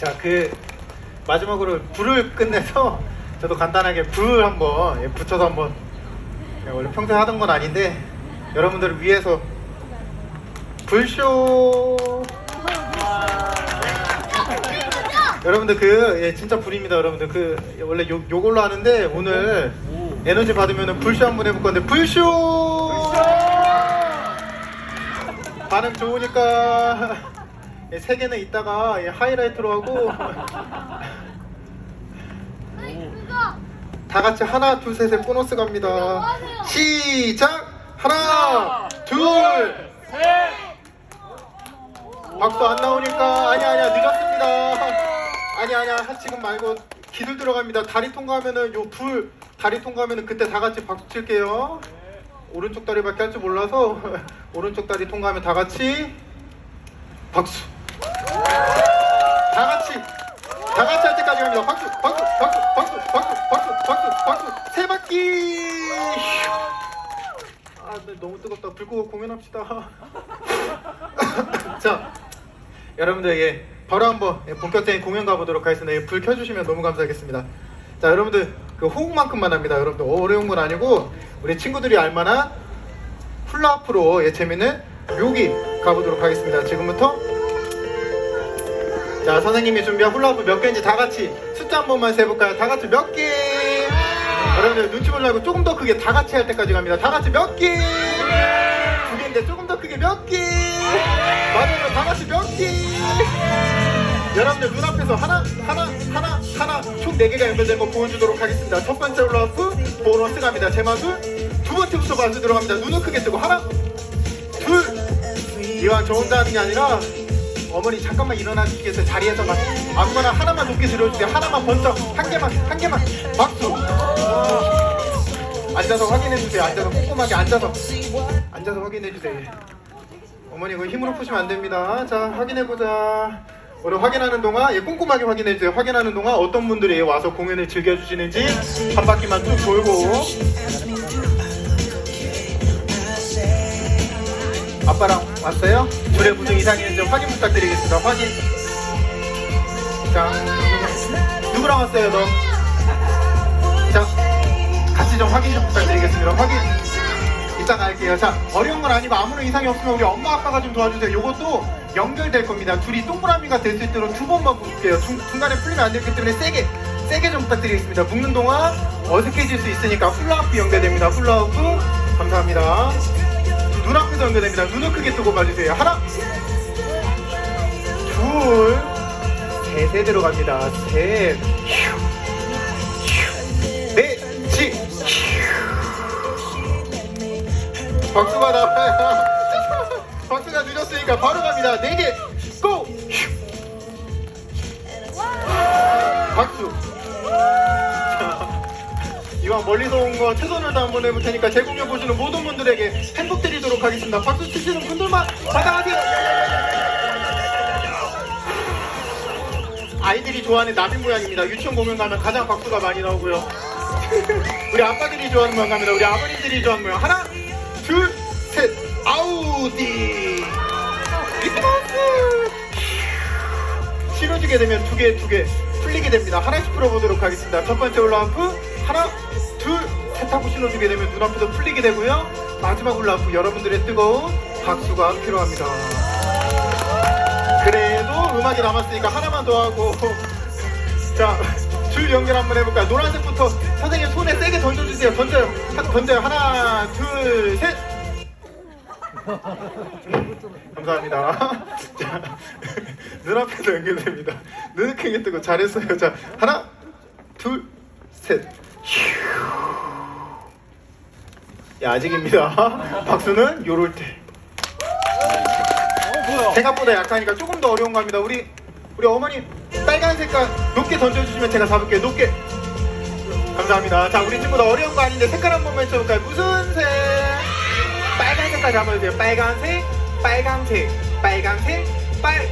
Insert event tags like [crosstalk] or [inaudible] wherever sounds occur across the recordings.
자, 그 마지막으로 불을 끝내서 저도 간단하게 불 한번 예, 붙여서 한번 예, 원래 평소에 하던 건 아닌데 여러분들을 위해서 불쇼! 여러분들 그 예, 진짜 불입니다 여러분들. 그 예, 원래 요, 요걸로 하는데 오늘 에너지 받으면 불쇼 한번 해볼 건데 불쇼! 반응 좋으니까 예, 세 개는 이따가 예, 하이라이트로 하고. 다 같이 하나 둘 셋에 보너스 갑니다. 시작! 하나 둘 박수 안 나오니까 아니 아니야 늦었습니다. 아니 아니야 하- 지금 말고 기술 들어갑니다. 다리 통과하면은 요불 다리 통과하면은 그때 다 같이 박수 칠게요. 오른쪽 다리밖에 할 줄 몰라서 [laughs] 오른쪽 다리 통과하면 다 같이 박수 다 같이 다 같이 할 때까지 갑니다 박수 박수 박수 박수 박수 박수 박수 바퀴 아 네, 너무 뜨겁다. 불 끄고 공연합시다. [laughs] 자 여러분들 예 바로 한번 예, 본격적인 공연 가보도록 하겠습니다. 예, 불 켜주시면 너무 감사하겠습니다. 자 여러분들 그 호흡만큼만 합니다. 여러분들 어려운 건 아니고 우리 친구들이 알만한 훌라후프로 예, 재밌는 묘기 가보도록 하겠습니다. 지금부터. 자 선생님이 준비한 훌라후프 몇 개인지 다 같이 숫자 한 번만 세볼까요? 다 같이 몇 개? 여러분들 눈치 보지 말고 조금 더 크게 다 같이 할 때까지 갑니다 다 같이 몇 개? 두 개인데 조금 더 크게 몇 개? 맞아요 다 같이 몇 개? 여러분들 눈앞에서 하나 하나 하나 하나 총 4개가 연결된 거 보여주도록 하겠습니다 첫 번째 올라프 보너스 갑니다 제마술 두 번째부터 마술 들어갑니다 눈을 크게 뜨고 하나 둘 이왕 저 혼자 하는 게 아니라 어머니 잠깐만 일어나 주시겠어요 자리에서 막 아무거나 하나만 높게 들어주세요 하나만 번쩍 한 개만 한 개만 박수 와. 앉아서 확인해 주세요 앉아서 꼼꼼하게 앉아서 앉아서 확인해 주세요 어머니 이거 힘으로 푸시면 안 됩니다. 자, 확인해 보자. 우리 확인하는 동안 예, 꼼꼼하게 확인해 주세요. 확인하는 동안 어떤 분들이 와서 공연을 즐겨 주시는지 한 바퀴만 쭉 돌고 아빠랑 왔어요? 무슨 이상이 있는지 확인 부탁드리겠습니다. 확인. 자, 누구랑 왔어요, 너? 좀 확인 좀 부탁드리겠습니다. 확인. 이따가 할게요. 자, 어려운 건 아니고 아무런 이상이 없으면 우리 엄마 아빠가 좀 도와주세요. 요것도 연결될 겁니다. 둘이 동그라미가 될 수 있도록 두 번만 묶을게요. 중, 중간에 풀리면 안 되기 때문에 세게, 세게 좀 부탁드리겠습니다. 묶는 동안 어색해질 수 있으니까 훌라후프 연결됩니다. 훌라후프. 감사합니다. 눈 앞에서 연결됩니다. 눈을 크게 뜨고 봐주세요. 하나, 둘, 셋에 들어갑니다. 셋, 박수가 나와요. 박수가 늦었으니까 바로 갑니다. 네 개, 고! 박수. 자, 이왕 멀리서 온 거 최선을 다 한번 해볼 테니까 제 공연 보시는 모든 분들에게 행복 드리도록 하겠습니다. 박수 치시는 분들만 받아가세요. 아이들이 좋아하는 나비 모양입니다. 유치원 공연 가면 가장 박수가 많이 나오고요. 우리 아빠들이 좋아하는 모양 갑니다. 우리 아버님들이 좋아하는 모양. 하나, 둘, 셋. 아우디. 리트마우스. 실어주게 되면 두 개, 두 개 풀리게 됩니다. 하나씩 풀어보도록 하겠습니다. 첫 번째 올라프 하나, 둘, 셋 하고 실어주게 되면 눈앞에도 풀리게 되고요. 마지막 올라프 여러분들의 뜨거운 박수가 필요합니다. 그래도 음악이 남았으니까 하나만 더 하고 [laughs] 자, 줄 연결 한번 해볼까요? 노란색부터 선생님 손에 세게 던져주세요. 던져요. 하, 던져요. 하나, 둘, 셋. [laughs] 감사합니다. [laughs] 자, [laughs] 눈앞에서 연결됩니다. 눈을 크게 뜨고 잘했어요. 자, 하나, 둘, 셋. 휴. 야, 아직입니다. 박수는 요럴 때. 생각보다 약하니까 조금 더 어려운 겁니다. 우리 우리 어머니 빨간 색깔 높게 던져주시면 제가 잡을게요. 높게. 감사합니다. 자, 우리 친구들 어려운 거 아닌데 색깔 한 번만 쳐볼까요? 무슨 색? 빨간 색깔 잡아주세요. 빨간색, 빨간색, 빨간색, 빨.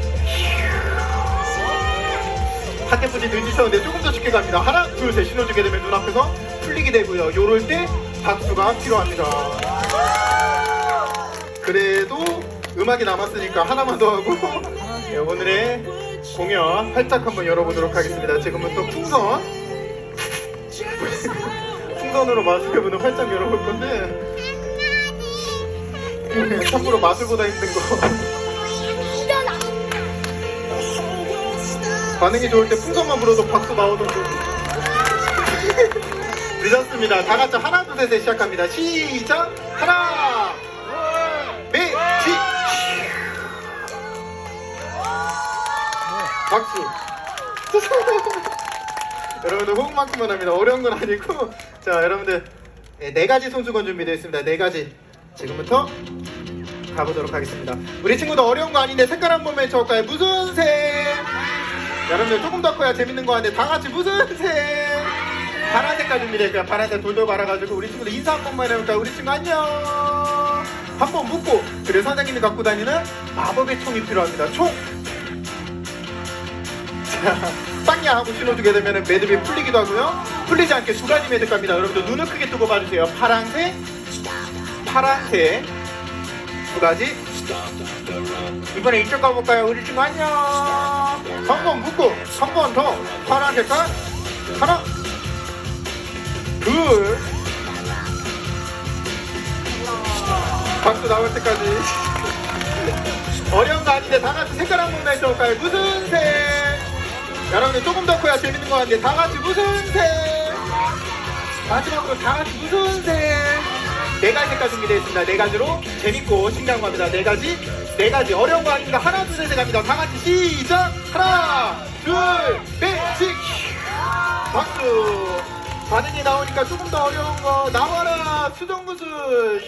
하태프지 늦으셨는데 조금 더 쉽게 갑니다. 하나, 둘, 셋 신호 주게 되면 눈앞에서 풀리게 되고요. 요럴 때 박수가 필요합니다. 그래도 음악이 남았으니까 하나만 더 하고 예, [laughs] 오늘의 공연 활짝 한번 열어보도록 하겠습니다. 지금은 또 풍선 [laughs] 풍선으로 마술해보는 활짝 열어볼 건데 참고로 마술보다 힘든 거. 반응이 좋을 때 풍선만 불어도 박수 나오던데 늦었습니다. 다 같이 하나 둘 셋에 시작합니다. 시작 하나 박수 [laughs] 여러분들 호흡만큼만 합니다. 어려운 건 아니고 자 여러분들 네, 네 가지 손수건 준비되어 있습니다. 네 가지 지금부터 가보도록 하겠습니다. 우리 친구들 어려운 거 아닌데 색깔 한 번 외쳐볼까요? 무슨 색? 여러분들 조금 더 커야 재밌는 거 같은데 다 같이 무슨 색? 파란 색깔 준비될까요? 파란색 돌돌 말아가지고 우리 친구들 인사 한 번만 해볼까요? 우리 친구 안녕! 한번 묻고 그리고 선생님이 갖고 다니는 마법의 총이 필요합니다. 총! 자, [laughs] 빵야 하고 신어주게 되면 매듭이 풀리기도 하고요. 풀리지 않게 두 가지 매듭 갑니다. 여러분들 눈을 크게 뜨고 봐주세요. 파란색, 파란색 두 가지. 이번에 이쪽 가볼까요? 우리 친구 안녕. 한 번 묶고 한 번 더 파란 색 깔 하나, 둘. 박수 나올 때까지. [laughs] 어려운 거 아닌데 다 같이 색깔 한 번만 해볼까요? 무슨 색? 여러분들 조금 더 커야 재밌는 거 같은데 다 같이 무슨 색? 마지막으로 다 같이 무슨 색? 네 가지 색깔 준비되어 있습니다. 네 가지로 재밌고 신기한 겁니다. 네 가지, 네 가지 어려운 거 아닙니다. 하나, 둘, 셋 갑니다. 다 같이 시작! 하나, 둘, 셋, 씩! 박수! 반응이 나오니까 조금 더 어려운 거 나와라! 수정 구슬!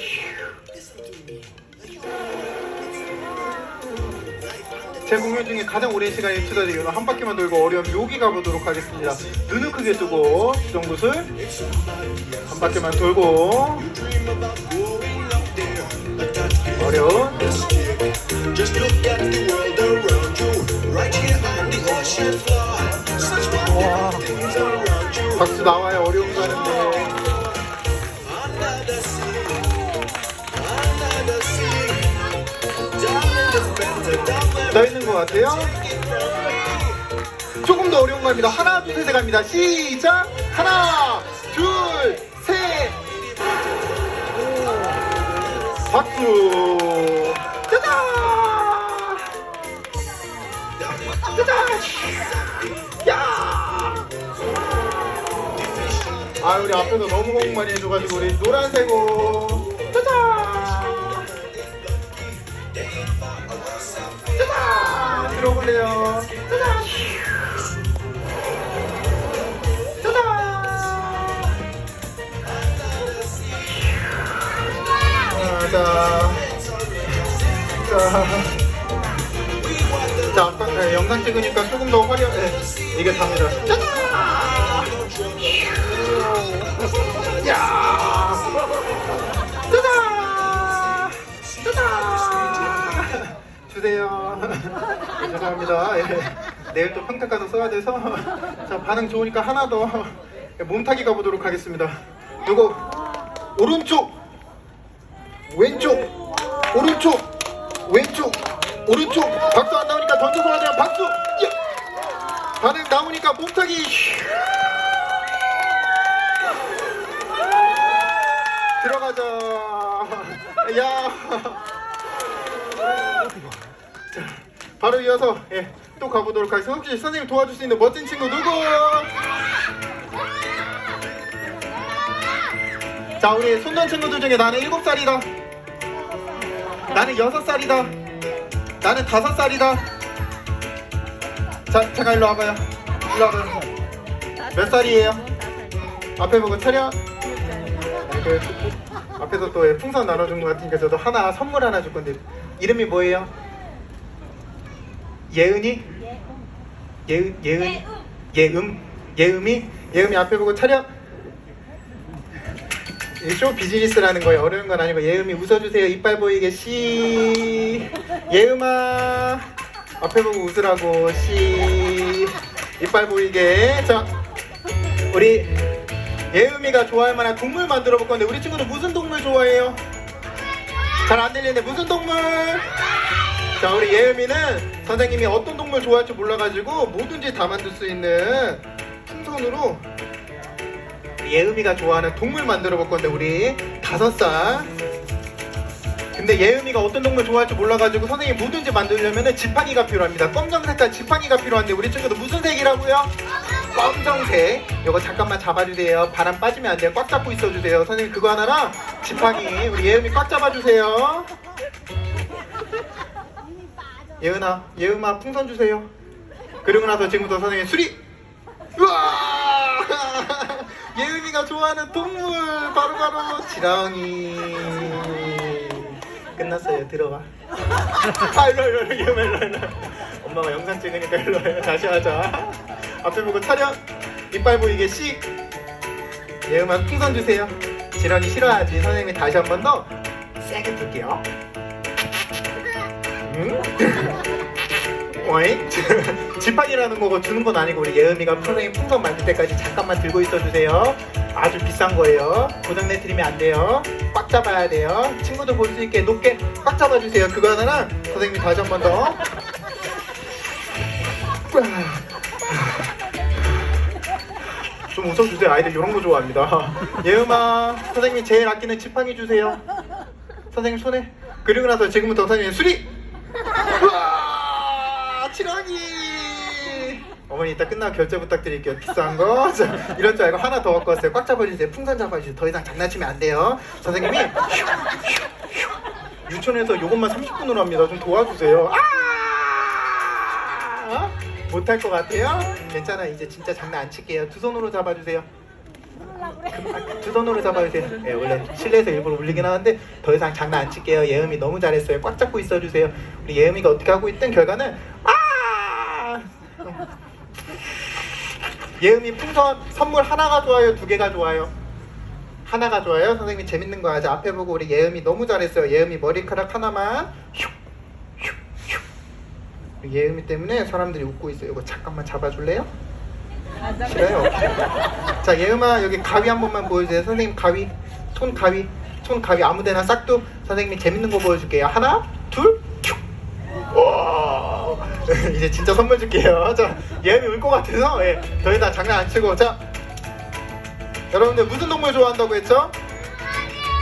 제 공연 중에 가장 오랜 시간이 이유는 한 바퀴만 돌고 어려운 묘기 가보도록 하겠습니다. 눈을 크게 뜨고 수정구슬 한 바퀴만 돌고 어려운. 박수 나와요 어려운 것 같아요. 조금 더 어려운 겁니다. 하나 둘 셋에 갑니다. 시작 하나 둘 셋. 박수. 짜잔. 아 우리 앞에서 너무 호응 많이 해줘가지고 우리 노란색 옷. 찍으니까 조금 더 화려, 네, 이게 답니다. 짜잔! 야! 짜잔! 짜잔! 주세요. [laughs] 죄송합니다. 예. 내일 또 평택 가서 써야 돼서 자 반응 좋으니까 하나 더 몸타기 가보도록 하겠습니다. 누구 오른쪽 왼쪽 오른쪽 왼쪽 오른쪽 박수 안 나오니까 던져서 하자 박수 야! 반응 나오니까 몸타기 들어가자 야 자, 바로 이어서 예, 또 가보도록 하겠습니다. 혹시 선생님 도와줄 수 있는 멋진 친구 누구? 자, 우리 손던 친구들 중에 나는 일곱 살이다. 나는 여섯 살이다. 나는 다섯 살이다. 자, 잠깐 일로 와봐요. 일로 와봐요. 몇 살이에요? 앞에 보고 차려. 그, 앞에서 또 예, 풍선 나눠준 것 같으니까 저도 하나 선물 하나 줄 건데 이름이 뭐예요? 예은이? 예은 예은 예음 예음이 예음이 앞에 보고 차려. 이쇼 비즈니스라는 거예요. 어려운 건 아니고 예음이 웃어주세요. 이빨 보이게 시 예음아 앞에 보고 웃으라고 시 이빨 보이게 자 우리 예음이가 좋아할 만한 동물 만들어 볼 건데 우리 친구는 무슨 동물 좋아해요? 잘 안 들리는데 무슨 동물? 자 우리 예음이는 선생님이 어떤 동물 좋아할지 몰라가지고 뭐든지 다 만들 수 있는 풍선으로 예음이가 좋아하는 동물 만들어 볼 건데 우리 다섯 살. 근데 예음이가 어떤 동물 좋아할지 몰라가지고 선생님 뭐든지 만들려면 지팡이가 필요합니다. 검정 색깔 지팡이가 필요한데 우리 친구들 무슨 색이라고요? 검정색. 요거 잠깐만 잡아주세요. 바람 빠지면 안 돼요. 꽉 잡고 있어주세요. 선생님 그거 하나랑 지팡이. 우리 예음이 꽉 잡아주세요. 예은아 예은아 풍선 주세요. 그리고 나서 지금부터 선생님 수리! 우와 [laughs] 예은이가 좋아하는 동물 바로바로 지렁이. 끝났어요. 들어가 아 일로 일로 일로 예은아 일로 일로 엄마가 영상 찍으니까 일로 와 다시 하자. 앞에 보고 차렷 이빨 보이게 씩. 예은아 풍선 주세요. 지렁이 싫어하지. 선생님이 다시 한 번 더. 세게 줄게요. 응? 어잉? 지팡이라는 [laughs] 거고 주는 건 아니고 우리 예은이가 선생님 풍선 만들 때까지 잠깐만 들고 있어 주세요. 아주 비싼 거예요. 고장 내트리면 안 돼요. 꽉 잡아야 돼요. 친구들 볼수 있게 높게 꽉 잡아주세요. 그거 하나랑 선생님이 다시 한 번 더. [laughs] 좀 웃어주세요. 아이들 이런 거 좋아합니다. [laughs] 예은아 선생님이 제일 아끼는 지팡이 주세요. 선생님 손에. 그리고 나서 지금부터 선생님 수리 우와 지렁이 어머니 이따 끝나고 결제 부탁드릴게요. 비싼 거. [laughs] 자, 이럴 줄 알고 하나 더 갖고 왔어요. 꽉 잡아주세요. 풍선 잡아주세요. 더 이상 장난치면 안 돼요. 선생님이 유치원에서 이것만 30분으로 합니다. 좀 도와주세요. 아! 못할 것 같아요? 괜찮아. 이제 진짜 장난 안 칠게요. 두 손으로 잡아주세요. 그, 두 손으로 잡아주세요. 예, 원래 실내에서 일부러 울리긴 하는데 더 이상 장난 안 칠게요. 예음이 너무 잘했어요. 꽉 잡고 있어주세요. 우리 예음이가 어떻게 하고 있든 결과는 아! 예음이 풍선 선물 하나가 좋아요, 두 개가 좋아요. 하나가 좋아요. 선생님이 재밌는 거 하자. 앞에 보고 우리 예음이 너무 잘했어요. 예음이 머리카락 하나만 슉, 슉, 슉. 예음이 때문에 사람들이 웃고 있어요. 이거 잠깐만 잡아줄래요? 싫어요. 자 예음아 여기 가위 한 번만 보여주세요. 선생님 가위, 손 가위, 손 가위 아무데나 싹둑. 선생님이 재밌는 거 보여줄게요. 하나, 둘, [laughs] 이제 진짜 선물 줄게요. [laughs] 자 예음이 울 것 같아서 예, 더 이상 장난 안 치고 자 여러분들 무슨 동물 좋아한다고 했죠?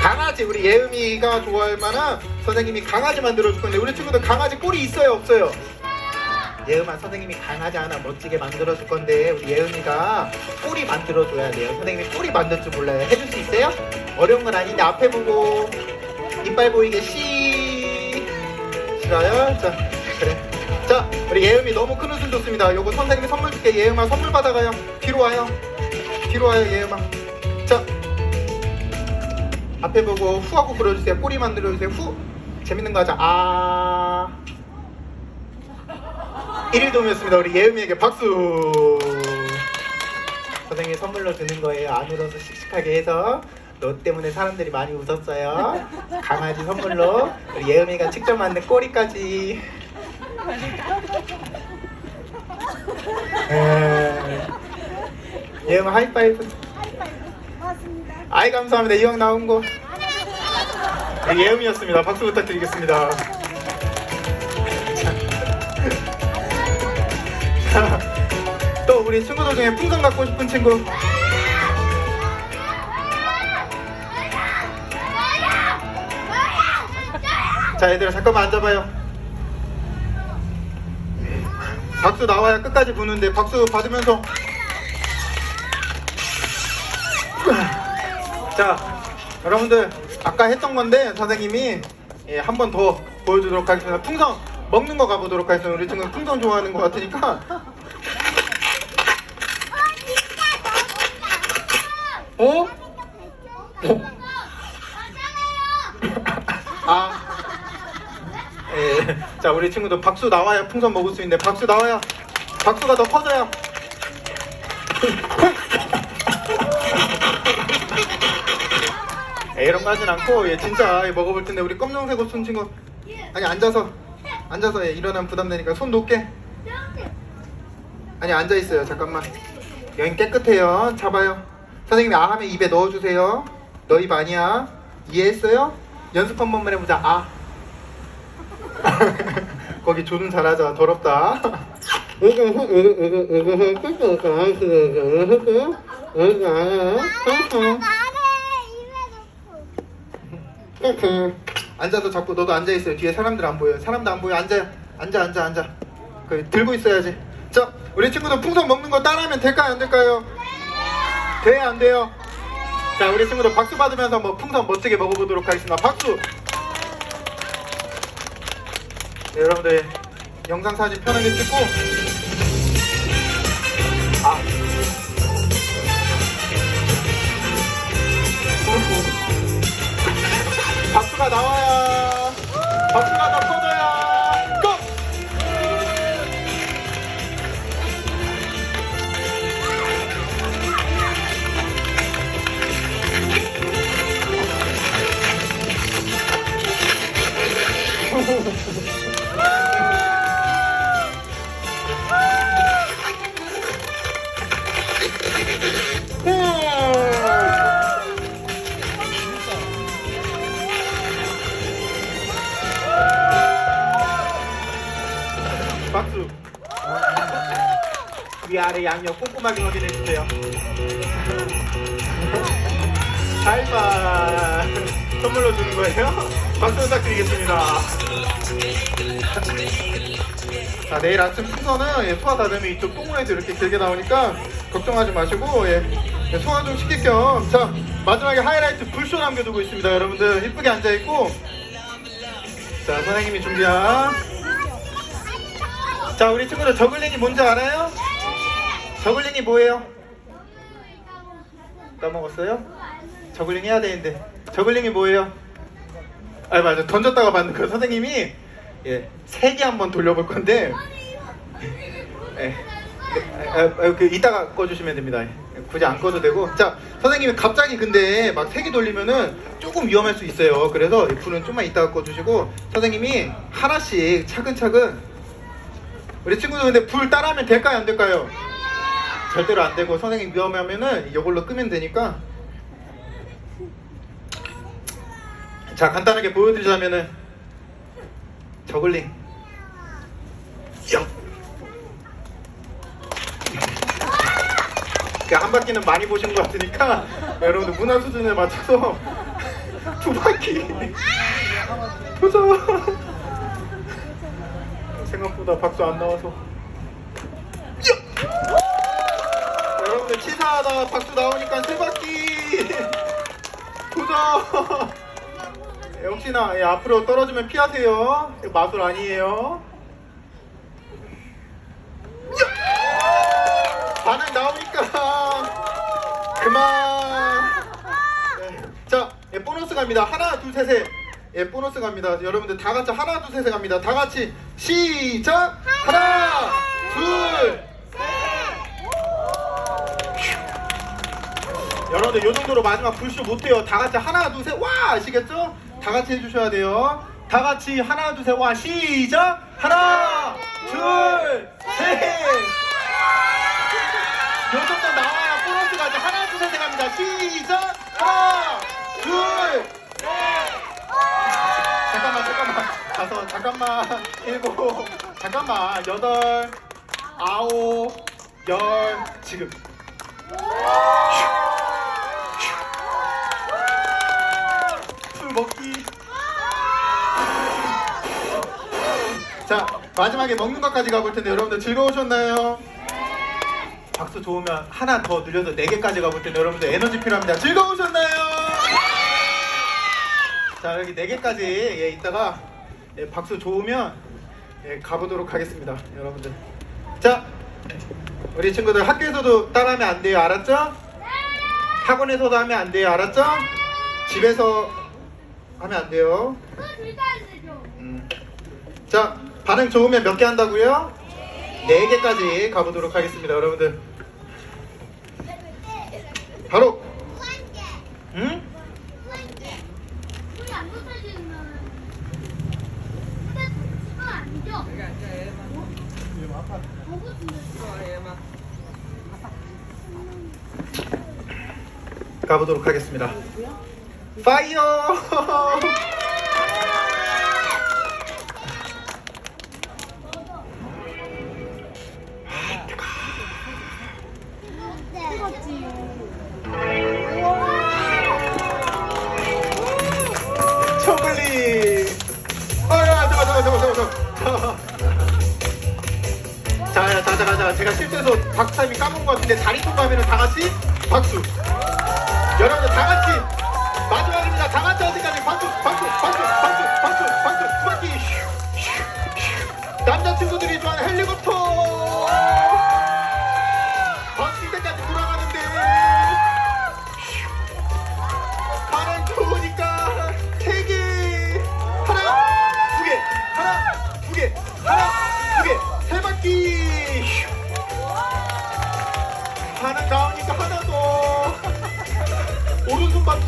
강아지 우리 예음이가 좋아할 만한 선생님이 강아지 만들어 줄 건데 우리 친구들 강아지 꼴이 있어요 없어요? 예음아 선생님이 강아지 하나 멋지게 만들어 줄 건데 우리 예음이가 꼬리 만들어 줘야 돼요 선생님이 꼬리 만들 줄 몰라요 해줄 수 있어요? 어려운 건 아닌데 앞에 보고 이빨 보이게 씨 싫어요? 자 그래 자 우리 예음이 너무 큰 웃음 좋습니다. 요거 선생님이 선물 줄게. 예음아 선물 받아가요. 뒤로 와요. 뒤로 와요 예음아. 자 앞에 보고 후 하고 불어주세요. 꼬리 만들어 주세요. 후. 재밌는 거 하자. 아. 1일동이었습니다. 우리 예음이에게 박수. 선생님 선물로 드는 거예요. 안 울어서 씩씩하게 해서. 너 때문에 사람들이 많이 웃었어요. 강아지 선물로. 우리 예음이가 직접 만든 꼬리까지. 에, 예음 하이파이브. 아이 감사합니다. 이왕 나온 거. 우리 예음이었습니다. 박수 부탁드리겠습니다. 자, 또 우리 친구들 중에 풍선 갖고 싶은 친구 자 얘들아 잠깐만 앉아봐요 박수 나와야 끝까지 부는데 박수 받으면서. 자 여러분들 아까 했던 건데 선생님이 예, 한 번 더 보여주도록 하겠습니다. 풍선 먹는 거 가보도록 하겠습니다. 우리 친구 풍선 좋아하는 것 같으니까. 어? 아. 예. 자, 우리 친구들 박수 나와야 풍선 먹을 수 있는데 박수 나와야 박수가 더 커져요. 예, 이런 거 하진 않고 예, 진짜 예, 먹어볼 텐데 우리 검정색 옷쓴 친구 아니 앉아서 앉아서 예, 일어나면 부담되니까 손 높게. 아니 앉아 있어요. 잠깐만. 여긴 깨끗해요. 잡아요. 선생님이 아 하면 입에 넣어주세요. 너 입 아니야? 이해했어요? 연습 한 번만 해보자. 아 [laughs] 거기 조준 잘하자. 더럽다. [laughs] 앉아도 자꾸 너도 앉아 있어요. 뒤에 사람들 안 보여요. 사람도 안 보여. 앉아, 앉아, 앉아, 앉아. 그 들고 있어야지. 자, 우리 친구들 풍선 먹는 거 따라하면 될까요, 안 될까요? 돼, 안 돼요? 자, 우리 친구들 박수 받으면서 뭐 풍선 멋지게 먹어보도록 하겠습니다. 박수. 네, 여러분들 영상 사진 편하게 찍고. 아. 박수가 나와야 박수가 더 커져 꼼꼼하게 확인해 주세요. 하이파 선물로 주는 거예요? 박수 부탁드리겠습니다. 자 내일 아침 순서는 예, 소화 다듬이 이쪽 똥물에도 이렇게 길게 나오니까 걱정하지 마시고 예, 예, 소화 좀 시킬 겸 자 마지막에 하이라이트 불쇼 남겨두고 있습니다. 여러분들 이쁘게 앉아 있고. 자 선생님이 준비한. 자 우리 친구들 저글링이 뭔지 알아요? 저글링이 뭐예요? 까먹었어요? 저글링 해야 되는데. 저글링이 뭐예요? 아 맞아. 던졌다가 받는 거 선생님이 예 세 개 한번 돌려볼 건데. 예, 아, 아, 그 이따가 꺼주시면 됩니다. 예, 굳이 안 꺼도 되고. 자 선생님이 갑자기 근데 막 세 개 돌리면은 조금 위험할 수 있어요. 그래서 이 불은 좀만 이따가 꺼주시고 선생님이 하나씩 차근차근. 우리 친구들 근데 불 따라하면 될까요? 안 될까요? 절대로 안 되고 선생님 위험하면은 이걸로 끄면 되니까. 자 간단하게 보여드리자면은 저글링. 영. 그한 바퀴는 많이 보신 것 같으니까 [laughs] 여러분들 문화 수준에 맞춰서 [laughs] 두 바퀴. 도전 [laughs] 생각보다 박수 안 나와서 여러분들 치사하다. 박수 나오니까 세 바퀴. [laughs] 도전. 역시나 예, 앞으로 떨어지면 피하세요. 마술 아니에요. 반응 나오니까? 그만. 네. 자 예, 보너스 갑니다. 하나 둘 셋에 예 보너스 갑니다. 여러분들 다 같이 하나 둘 셋에 갑니다. 다 같이 시작! 하나 둘 여러분들 요 정도로 마지막 불쇼 못해요. 다 같이 하나 둘 셋 와! 아시겠죠? 다 같이 해주셔야 돼요. 다 같이 하나 둘 셋 와! 시작! 하나 둘 셋! 요 정도 나와야 보너스가 이제 하나 둘 셋에 갑니다. 시작! 하나 둘 잠깐만 잠깐만. 다섯 잠깐만. 일곱 잠깐만. 여덟 아홉 열 지금. 술 먹기 자 마지막에 먹는 것까지 가볼 텐데 여러분들 즐거우셨나요? 박수 좋으면 하나 더 늘려서 네 개까지 가볼 텐데 여러분들 에너지 필요합니다 즐거우셨나요? 자 여기 네 개까지 예, 이따가 예, 박수 좋으면 예, 가보도록 하겠습니다 여러분들 자 우리 친구들 학교에서도 따라하면 안 돼요 알았죠? 학원에서도 하면 안 돼요 알았죠? 집에서 하면 안 돼요 음. 자 반응 좋으면 몇 개 한다고요? 네 개까지 가보도록 하겠습니다 여러분들 바로 응? 가보도록 하겠습니다. 파이어! [laughs] 자, [laughs] 자, 자, 자, 자, 제가 실수해서 박수 타임이 까먹은 것 같은데 다리 통 가면은 다 같이 박수. 여러분들 다 같이 마지막입니다. 다 같이 어디까지 박수, 박수, 박수, 박수, 박수, 박수 두 바퀴. 남자 친구들이 좋아하는 헬리콥터.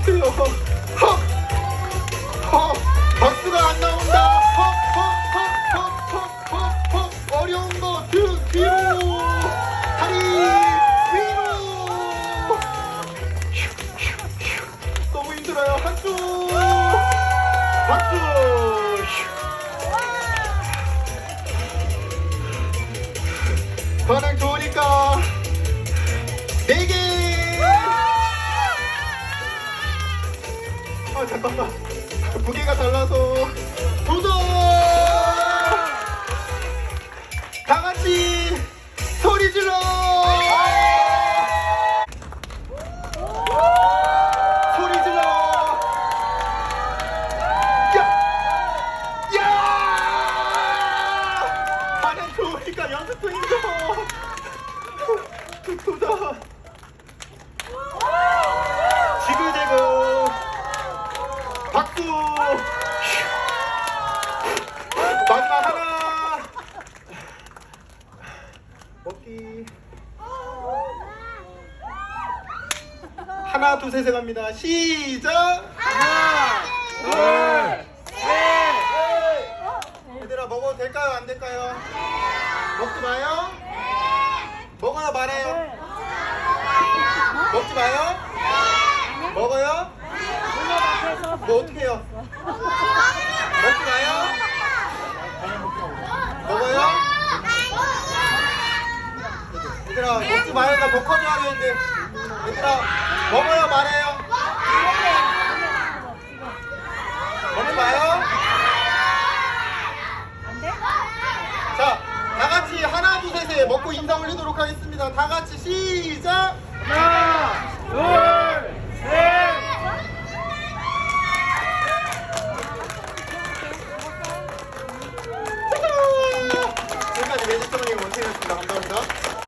오른 둘 셋에 갑니다. 시작. 하나, 둘, 셋. 얘들아 먹어도 될까요? 안 될까요? 먹지 마요. 먹어요 말아요. 먹지 마요. 먹어요. 뭐 어떻게 해요? 먹지 마요. 먹어요. 얘들아 먹지 마요. 나더 커져 하겠는데. 얘들아 먹어요 말아요. 먹지 마요. 자, 다 같이 하나 둘 셋에 먹고 인사 올리도록 하겠습니다. 다 같이 시작. 하나, 둘, 셋. 지금까지 매직 터닝 원팀이었습니다. 감사합니다.